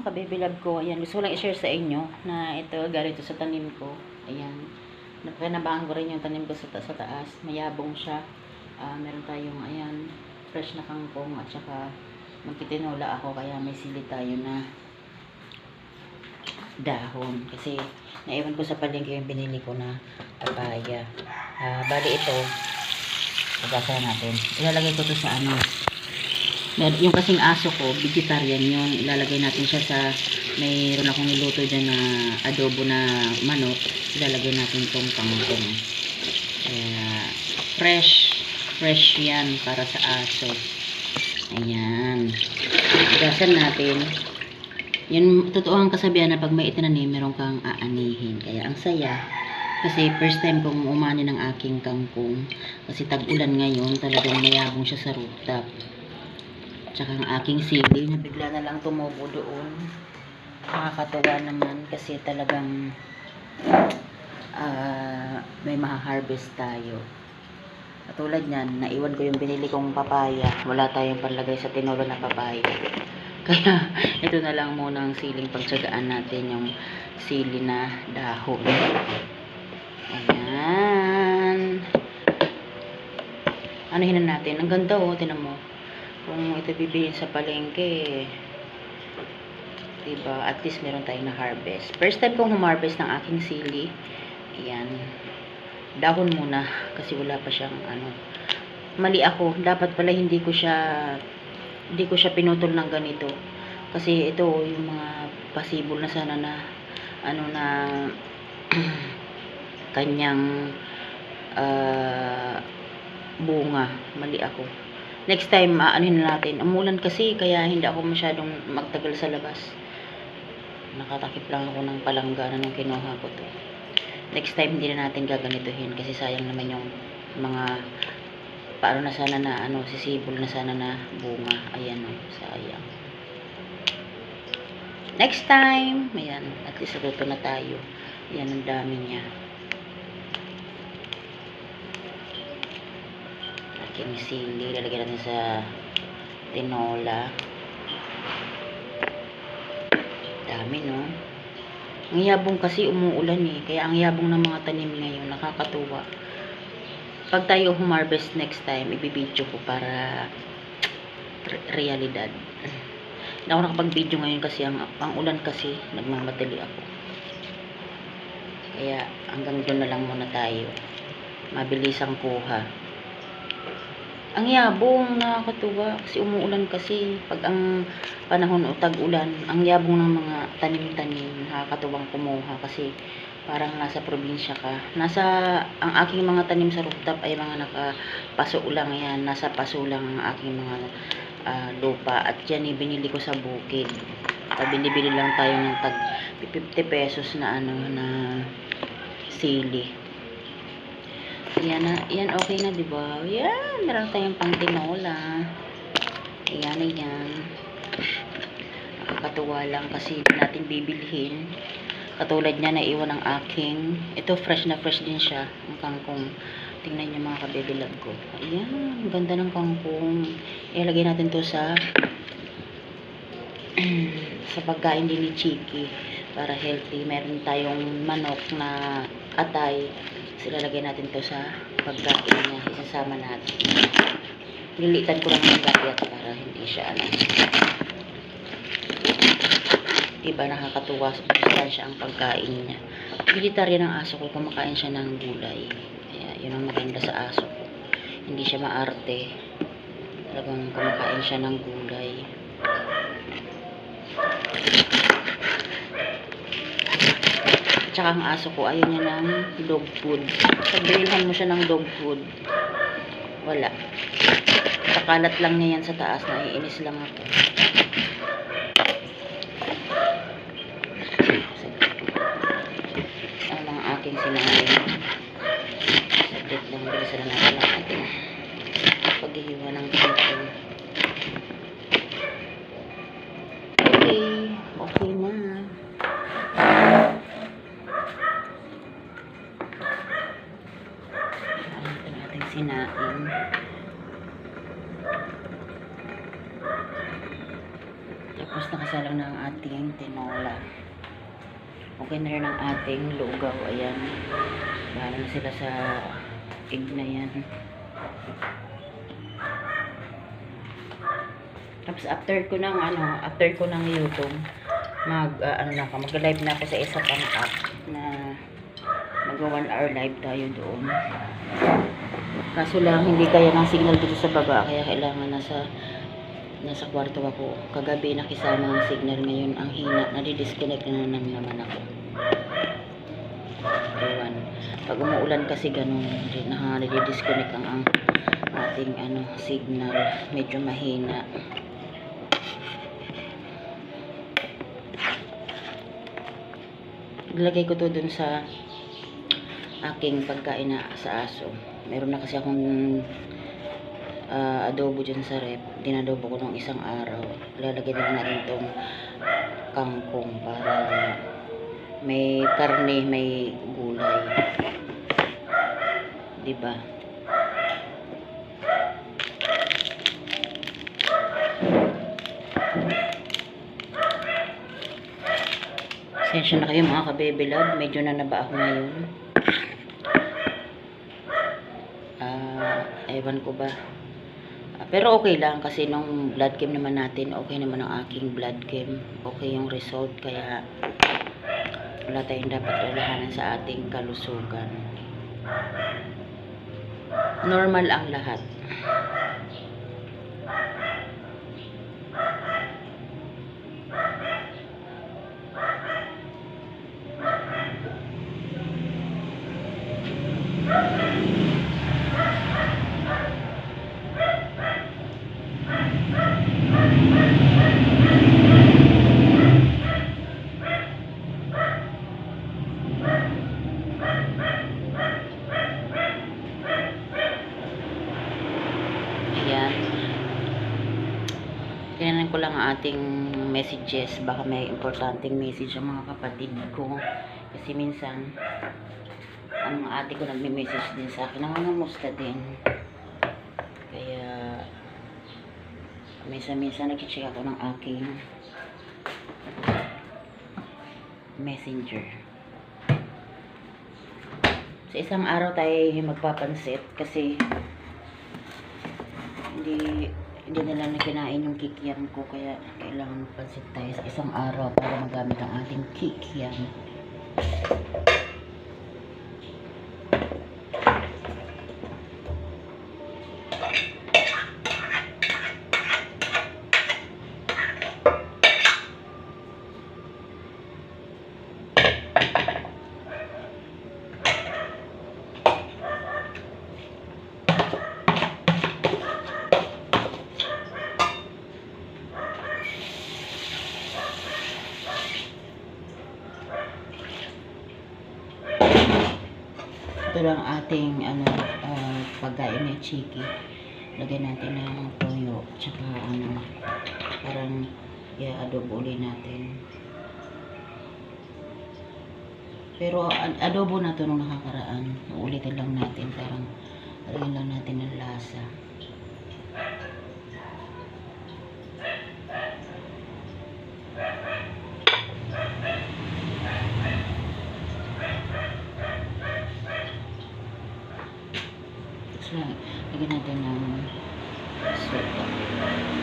mga kabibilab ko, ayan, gusto ko lang i-share sa inyo na ito, galing ito sa tanim ko. Ayan, napanabahan ko rin yung tanim ko sa, ta- sa taas. Mayabong siya. Ah, meron tayong, ayan, fresh na kangkong at saka magtitinola ako kaya may sili tayo na dahon. Kasi naiwan ko sa palengke yung binili ko na papaya. Ah, bali ito, Pagkasa natin. Ilalagay ko to sa ano. Yung kasing aso ko, vegetarian yun. Ilalagay natin siya sa, mayroon akong niluto dyan na adobo na manok. Ilalagay natin tong kangkong. Kaya, fresh. Fresh yan para sa aso. Ayan. Gasan natin. Yun, totoo ang kasabihan na pag may itinanim, meron kang aanihin. Kaya ang saya. Kasi first time kong umani ng aking kangkong. Kasi tag-ulan ngayon, talagang mayabong siya sa rooftop. Tsaka ang aking sili na bigla na lang tumubo doon. Nakakatuwa naman kasi talagang ah, may maha-harvest tayo. Katulad niyan, naiwan ko yung binili kong papaya. Wala tayong panlagay sa tinolo na papaya. Kaya ito na lang muna ang siling pagtsagaan natin yung sili na dahon. Ayan. Anuhin na natin. Ang ganda oh, tinan mo. Kung ito bibilin sa palengke, diba, at least meron tayong na-harvest. First time kong humarvest ng aking sili. Ayan. Dahon muna, kasi wala pa siyang, ano, mali ako. Dapat pala hindi ko siya, hindi ko siya pinutol ng ganito. Kasi ito, yung mga pasibol na sana na, ano na, kanyang ah, bunga. Mali ako. Next time, aanin na natin. Umulan kasi, kaya hindi ako masyadong magtagal sa labas. Nakatakip lang ako ng palanggana nung kinuha ko to. Next time, hindi na natin gaganituhin kasi sayang naman yung mga paano na sana na ano, sisibol na sana na bunga. Ayan o, sayang. Next time, ayan, at least na tayo. Ayan, ang dami niya. Aking sili lalagyan natin sa tinola. Dami no? Ang yabong kasi umuulan eh. Kaya ang yabong ng mga tanim ngayon nakakatuwa. Pag tayo humarvest next time ibibidyo ko para re- realidad. Hindi ako nakapag video ngayon kasi ang, ang ulan kasi nagmamadali ako. Kaya hanggang doon na lang muna tayo. Mabilis ang kuha ang yabong, nakakatuwa. Kasi umuulan kasi. Pag ang panahon o tag-ulan, ang yabong ng mga tanim-tanim, nakakatuwang kumuha. Kasi parang nasa probinsya ka. Nasa, ang aking mga tanim sa rooftop ay mga nakapaso lang yan. Nasa paso lang ang aking mga ah, lupa. At yan, binili ko sa bukid. Uh, binibili lang tayo ng tag 50 pesos na ano, na sili. Yan na, yan okay na, 'di ba? Yan, meron tayong pang tinola. Ayan na yan. Nakakatuwa lang kasi hindi natin bibilhin. Katulad niya na iwan ng aking. Ito fresh na fresh din siya, ang kangkong. Tingnan niyo mga kabibilab ko. Ayan, ang ganda ng kangkong. Ilagay natin to sa sa pagkain din ni Chiki para healthy. Meron tayong manok na atay. So, ilalagay natin to sa pagkain niya. Isasama natin. Lilitan ko lang ng gabi para hindi siya ano. Diba nakakatuwa siya ang pagkain niya. Vegetarian ang aso ko. Kumakain siya ng gulay. Kaya yun ang maganda sa aso ko. Hindi siya maarte. Talagang kumakain siya ng gulay. At ang aso ko, ayaw niya ng dog food. Pag binilhan mo siya ng dog food, wala. Kakalat lang niya yan sa taas, naiinis lang ako. Ano lang ang aking sinabi. Saglit lang, bilisan na natin ang ating paghihiwa ng chicken. Okay, okay na. Ano ito natin sinain. Tapos na nakasalang na ang ating tinola. Okay na rin ang ating lugaw. Ayan. Bahala na sila sa egg na yan. Tapos after ko ng ano, after ko ng YouTube, mag ah, ano na ako, mag-live na ako sa isa pang app na mag 1 hour live tayo doon. Kaso lang hindi kaya ng signal dito sa baba kaya kailangan nasa nasa kwarto ako. Kagabi nakisama ang signal ngayon ang hina, nadi-disconnect na naman naman ako. Ewan. Pag umuulan kasi ganun, na nadi-disconnect ang, ang ating ano signal, medyo mahina. Ilagay ko to dun sa aking pagkain na sa aso. Meron na kasi akong ah, adobo dyan sa rep. Dinadobo ko ng isang araw. Lalagyan na natin itong kangkong para may karne, may gulay. Diba? Sensya na kayo mga kabebe love. Medyo na naba ako ngayon. Ah, ewan ko ba. Pero okay lang kasi nung blood chem naman natin, okay naman ang aking blood chem. Okay yung result kaya wala tayong dapat lalahanan sa ating kalusugan. Normal ang lahat. Ayan. Tingnan ko lang ang ating messages. Baka may importanteng message ang mga kapatid ko. Kasi minsan, ang ate ko nagme-message din sa akin. Nangangamusta din. Kaya, minsan-minsan nag-check ako ng aking messenger. Sa isang araw tayo magpapansit kasi hindi hindi nila na kinain yung kikiam ko kaya kailangan magpansit tayo sa isang araw para magamit ang ating kikiam. Ito lang ating ano, ah, pagkain na chiki. Lagyan natin ng toyo. Tsaka ano, parang i-adobo ulit natin. Pero ad- adobo na to nung nakakaraan. Uulitin lang natin. Parang lagyan lang natin ng lasa. So, lagyan natin ng soda.